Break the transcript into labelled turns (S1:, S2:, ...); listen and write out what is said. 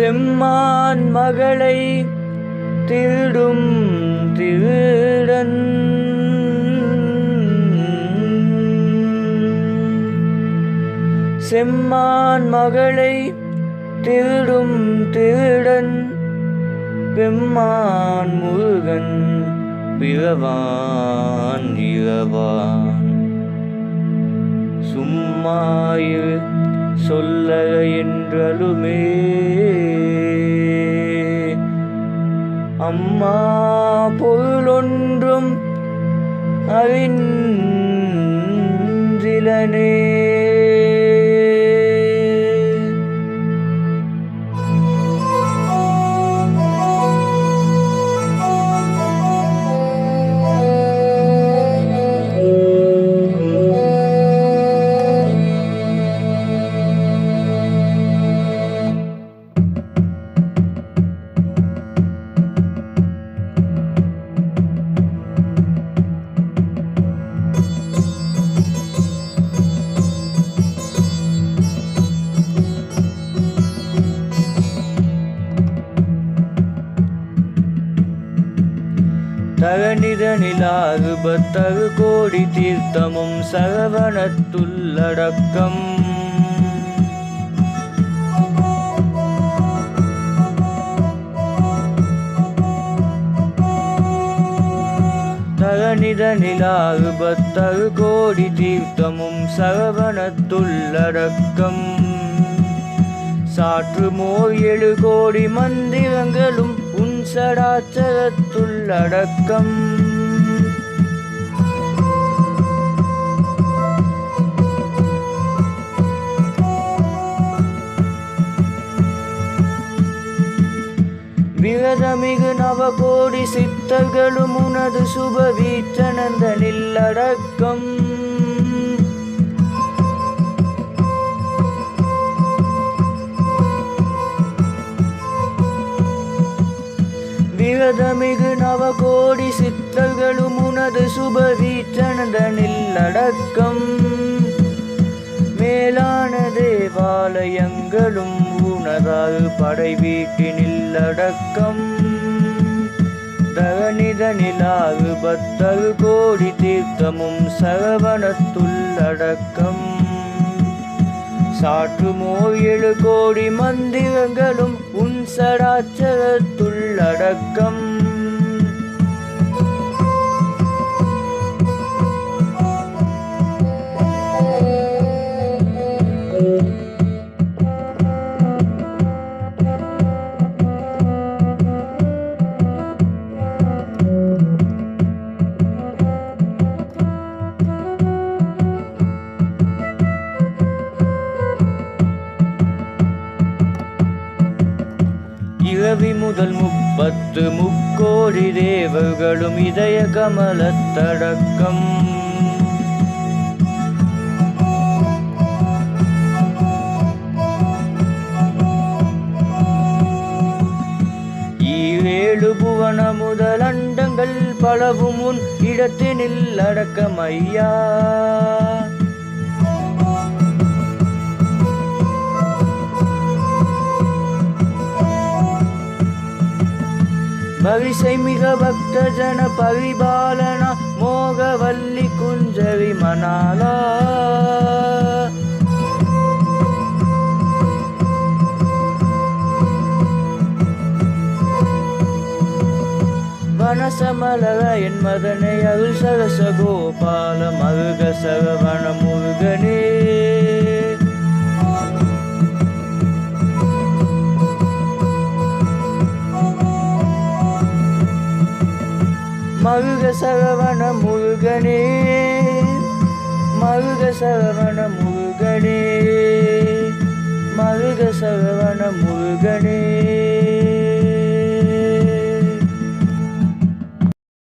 S1: செம்மான் மகளை திருடும் திருடன். செம்மான் மகளை திருடும் திருடன். பெம்மான் முருகன் பிறவான் இறவான் சும்மாயிரு சொல்லலை என்றலுமே அம்மா பொருளொன்றும் அறிந்திலனே தகனிதனிலாறு பத்தகு கோடி தீர்த்தமும் சரவணத்துள்ளடக்கம் தகனிதனிலாறு பத்தகு கோடி தீர்த்தமும் சரவணத்துள்ளடக்கம் சாற்று மோர் ஏழு கோடி மந்திரங்களும் சடாச்சரத்துள்ளடக்கம் விரதமிகு நவகோடி சித்தர்களும் உனது சுப வீச்சனந்தனில் அடக்கம். சுரதமிகு நவகோடி சித்தர்களும் உனது சுபவீச்சனதனில் அடக்கம். மேலான தேவாலயங்களும் உனதால் படை வீட்டினில் அடக்கம். தகனிதனிலாகு பத்தல் கோடி தீர்த்தமும் சரவணத்துள்ளடக்கம் சாற்றுமோ ஏழு கோடி மந்திரங்களும் உன் சடாச்சரத்துள்ளடக்கம் இரவி முதல் முப்பத்து முக்கோடி தேவர்களும் இதய கமலத்தடக்கம் ஏழு புவன முதல் அண்டங்கள் பலவும் உன் இடத்தினில் அடக்கமையா. பவிசை மிக பக்த ஜன பரிபாலன மோகவல்லி குஞ்சவி மணாலா. வனசமலர என் மதனை அருள் சரச கோபால மருக சரவண முருகனே. மருக சரவண முருகனே மருக சரவண முருகனே மருக சரவண முருகனே.